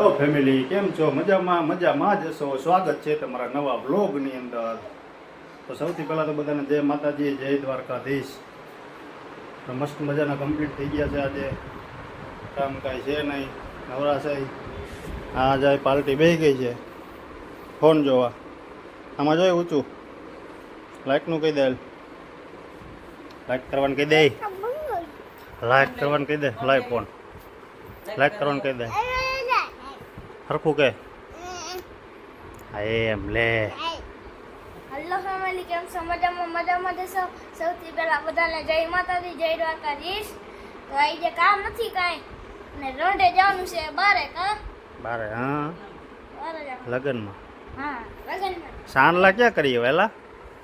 Hello family કેમ છો? મજામાં મજામાં જ હશો. સ્વાગત છે તમારા નવા વ્લોગની અંદર. તો સૌથી પહેલાં તો બધાને જય માતાજી જય દ્વારકાધીશ. મસ્ત મજાના કમ્પ્લીટ થઈ ગયા છે આજે. કામ કાંઈ છે નહીં. નવરા હા આ જાય પાર્ટી બેસી ગઈ છે. ફોન જોવા. આમાં જોઈ ઊંચું? લાઇકનું કહી દે. લાઇક કરવાનું કહી દે. લાઇક કરવાનું કહી દે. Live phone. લાઇક કરવાનું કહી દે. હરખું કે એમ લે હલો ફેમિલી કેમ છો મજામાં મજામાં જશો સૌથી પહેલા બધાને જય માતાજી જય દ્વારકાધીશ તો અહીં જે કામ નથી કાંઈ ને રોંઢે જવાનું છે બારે કા બારે હા લગનમાં હા લગનમાં સાંડલા ક્યાં કરીએ વહેલા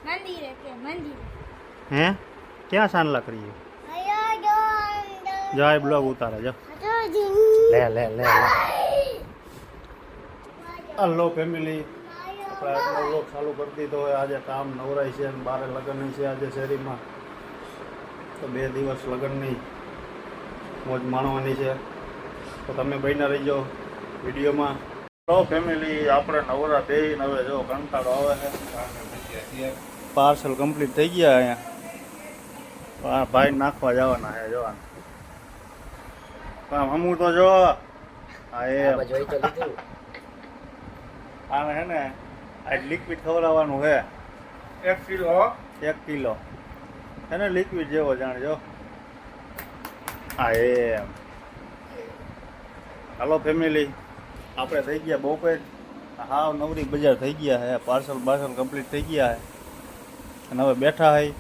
મંદિરે કે મંદિરે હે ક્યાં સાંડલા કરીએ જય આ બ્લોગ ઉતારે જો લે લે લે લે હલો ફેમિલી આપણે આટલો બ્લોગ ચાલુ કરી દીધો હોય. આજે કામ નવરાય છે અને બારે લગ્ન છે આજે શેરીમાં. તો બે દિવસ લગ્નની મોજ માણવાની છે. તો તમે બહીને રહીજો વિડીયોમાં. હલો ફેમિલી આપણે નવરા બે હવે જો કંટાળો આવે છે. પાર્સલ કમ્પ્લીટ થઈ ગયા અહીંયા. ભાઈ નાખવા જવાના છે જોવાના પણ હમું તો જો. હા એ જોઈ તો આને હે ને આ લિક્વિડ ખવડાવવાનું છે એક કિલો એક કિલો. એને લિક્વિડ જેવો જાણજો. હા એમ. હાલો ફેમિલી આપણે થઈ ગયા બપોર. હાવ નવરી બજાર થઈ ગયા હે. પાર્સલ બાર્સલ કમ્પ્લીટ થઈ ગયા હે. અને હવે બેઠા હે.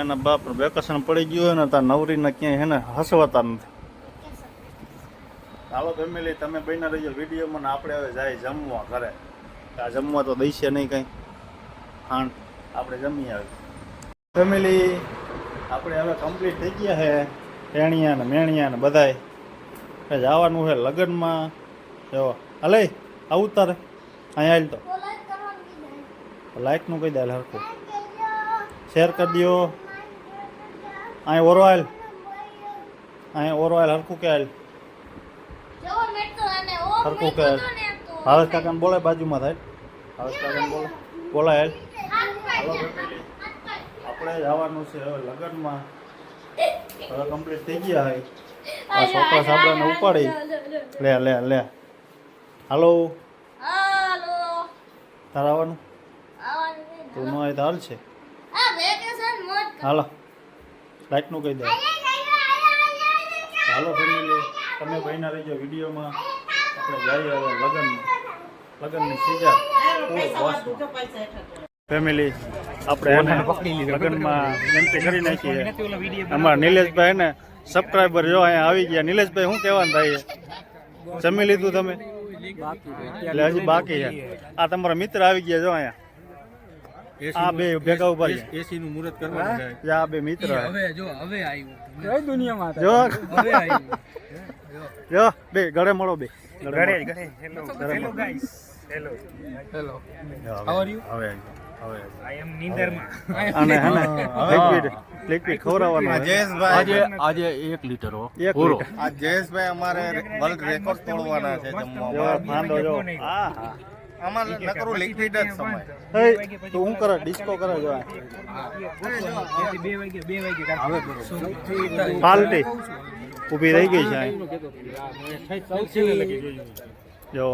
એના બાપ વેકેશન પડી ગયું હોય ને ત્યાં નવરીને ક્યાંય હે ને હસવાતા નથી. હાલો ફેમિલી તમે બહીને રહીજો વિડીયોમાં ને આપણે હવે જાય જમવા ઘરે. આ જમવા તો દઈશે નહીં કંઈ. ખાંડ આપણે જમી આવી ફેમિલી આપણે હવે કમ્પ્લીટ થઈ ગયા છે. ટેણિયા ને મેણિયા ને બધાય. જવાનું છે લગ્નમાં. જો હલે આવું તારે અહીંયા આવેલ તો. લાઇકનું કહી દે હાલ હરખું. શેર કરી દો અહીં ઓરો આવેલ અહીં ઓરો આવેલ હરખું કે આવેલ મેં કે ભાવેશ કાકાને બોલાય બાજુમાં થાય ભાવેશ કાકાને બોલે બોલાય. આપણે જવાનું છે હવે લગ્નમાં હવે કમ્પ્લીટ થઈ ગયા હોય આ છોકરા સાબરાને ઉપાડી લે લે લે હાલો હાલો તારે આવવાનું. તું ન હોય તો હાલ છે. હાલો લાઈટનું કહી દે હાલો ફેમિલી તમે બહેના રહીજો વિડીયોમાં. આપણે જઈએ હવે લગ્ન લગ્નની સીઝન ફેમિલી આપણે એને લગ્નમાં વિનંતી કરી નાખીએ અમારા નિલેશભાઈ ને સબસ્ક્રાઈબર જો અહીંયા આવી ગયા. નિલેશભાઈ શું કહેવાનું થાય જમી લીધું તમે? એટલે હજી બાકી છે. આ તમારા મિત્ર આવી ગયા જો અહીંયા. આ બે ભેગા ઊભા એસી નું મુહૂર્ત કરવાનું આ બે મિત્ર હવે જો હવે આવ્યું. દુનિયામાં જો. હવે આવ્યું. જો બે ગળે મળો બે. ગળે hello hello guys hello hello how are you? હવે હવે આઈ એમ નીંદરમાં અને હે. લિક્વિડ લિક્વિડ ખવડાવવાનું આજે આજે એક લીટર હો. પૂરો આ જયેશભાઈ અમારે વર્લ્ડ રેકોર્ડ તોડવાના છે જો જમવામાં. ફાંદો જો. હા હા. અમારે નકરું લિક્વિડ જ સમય. hey, તું કરે? ડિસ્કો કરે જો. આ. બે વાગે બે વાગે હવે કરો પાલટી ઊભી રહી ગઈ છે. જો,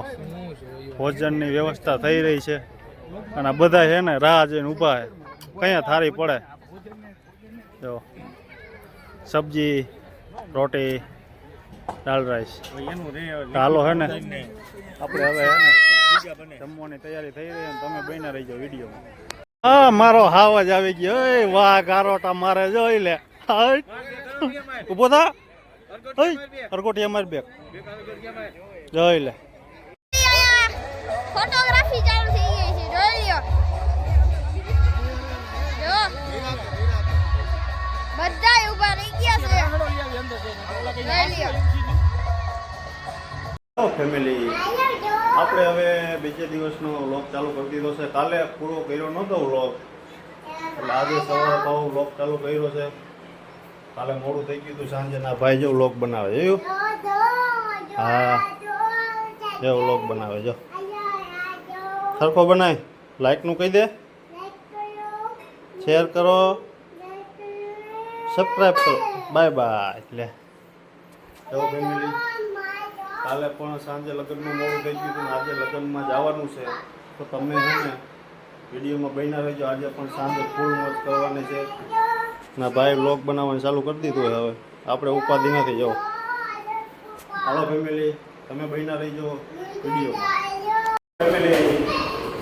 ભોજનની વ્યવસ્થા થઈ રહી છે. અને બધા છે ને રાહ જોઈને ઊભા છે. કયા થારી પડે? જો, સબ્જી, રોટી, દાળ રાઈસ. હાલો હે ને. આપણે હવે ને જમવાની તૈયારી થઈ રહી અને તમે રહી જાઓ વિડીયોમાં. હા, મારો હાવ જ આવી ગયો. વાહ ગારોટા મારે જોઈ લે. ઊભો થા. ઓય અરકોટી અમારી બેગ. જોઈ લે. ફોટોગ્રાફી ચાલુ થઈ ગઈ છે જોઈ લ્યો. જો. બધાય ઊભા રહી ગયા છે. ફેમિલી આપણે હવે બીજે દિવસનો વ્લોગ ચાલુ કરી દીધો છે. કાલે પૂરો કર્યો નહોતો વ્લોગ એટલે આજે સવારે બહુ વ્લોગ ચાલુ કર્યો છે. કાલે મોડું થઈ ગયું હતું સાંજે ના ભાઈ જો વ્લોગ બનાવે જોયું? હા. જો વ્લોગ બનાવે જો. સરખો બનાય. લાઈકનું કહી દે. શેર કરો. સબસ્ક્રાઈબ કરો. બાય બાય એટલે. જો ફેમિલી કાલે પણ સાંજે લગ્નનું મોડું થઈ ગયું હતું આજે લગ્નમાં જવાનું છે. તો તમે છે ને વિડીયોમાં બન્યા રહેજો. આજે પણ સાંજે ફૂલ મોજ કરવાની છે. ના ભાઈ લોક બનાવવાનું ચાલુ કરી દીધું હવે. આપણે ઉપાધિ નથી જવો હાલો ફેમિલી તમે ભાઈના રહીજો વિડીયોમાં. ફેમિલી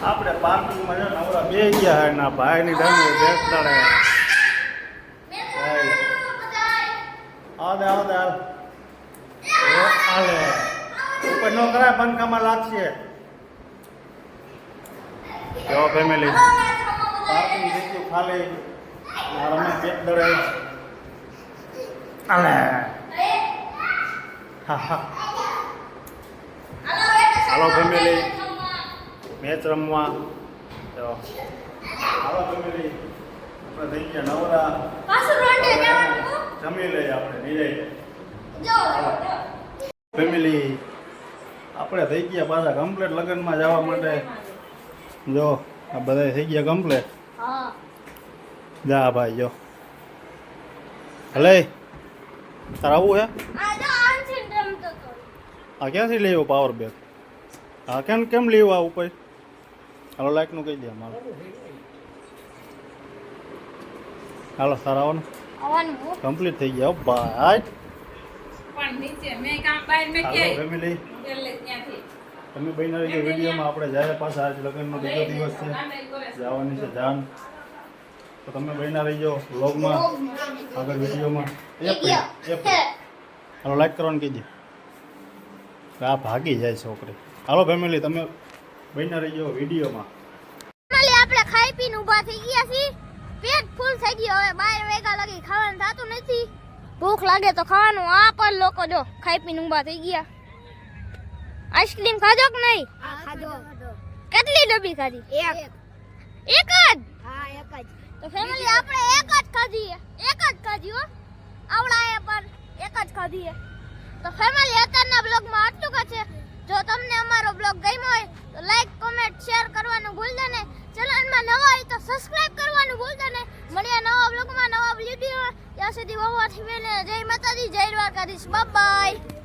આપણે પાર્કિંગમાં છે નવરા બે ગયા હે ના ભાઈની ડાંગો બેસતાડે આદે આદે એ હાલે ઉપર નો કરાય બંકામાં લાગશે. જો ફેમિલી પાર્કિંગ જેટલું ખાલી. આ રમે પેટ હા હા હાલો ફેમિલી મેચ રમવા. તો હાલો ફેમિલી આપણે થઈ ગયા નવરા. જમી લઈએ આપણે નિરાય. ફેમિલી આપણે થઈ ગયા પાછા કમ્પ્લેટ લગ્નમાં જવા માટે. જો આ બધા થઈ ગયા કમ્પ્લેટ જા ભાઈ જો. હલે તારે આવું હે? આ ક્યાંથી લેવો પાવર બેક આ કેમ કેમ લેવું આ ઉપર? હાલો લાઈકનું કહી દે મારું હાલો સારા આવવાનું. કમ્પ્લીટ થઈ ગયા ભાઈ. તમે બહેના વિડીયોમાં આપણે જ્યારે પાછા આજ લગ્નનો બીજો દિવસ છે જવાની છે જાન તો તમે બહેના રહીજો વ્લોગમાં આગળ વિડીયોમાં. એક એક હાલો લાઈક કરવાનું કીધી આ ભાગી જાય છોકરી. હાલો ફેમિલી તમે બહેના રહીજો વિડીયોમાં. આપણે ખાઈ પીને ઊભા થઈ ગયા છીએ. પેટ ફૂલ થઈ ગયું. હવે બાર વાગ્યા લગી ખાવાનું થતું નથી. ભૂખ લાગે તો ખાવાનું. આ પણ લોકો જો ખાઈ પીને ઊભા થઈ ગયા. આઈસ્ક્રીમ ખાધો કે નહીં? કેટલી ડબ્બી ખાધી? એક. એક જ? તો ફેમિલી આપણે એક જ ખાધીએ. એક જ ખાધી હો. આવડાએ પણ એક જ ખાધીએ. તો ફેમિલી અત્યારના બ્લોગમાં આટલું જ છે. જો તમને અમારો બ્લોગ ગમ્યો હોય, તો લાઈક કોમેન્ટ શેર કરવાનું ભૂલતા નહીં. ચેનલમાં નવા હોય તો સબસ્ક્રાઇબ કરવાનું ભૂલતા નહીં. મળીએ નવા બ્લોગમાં નવા વીડિયો ત્યાં સુધી બેને જય માતાજી, જય દ્વારકાધીશ. બાય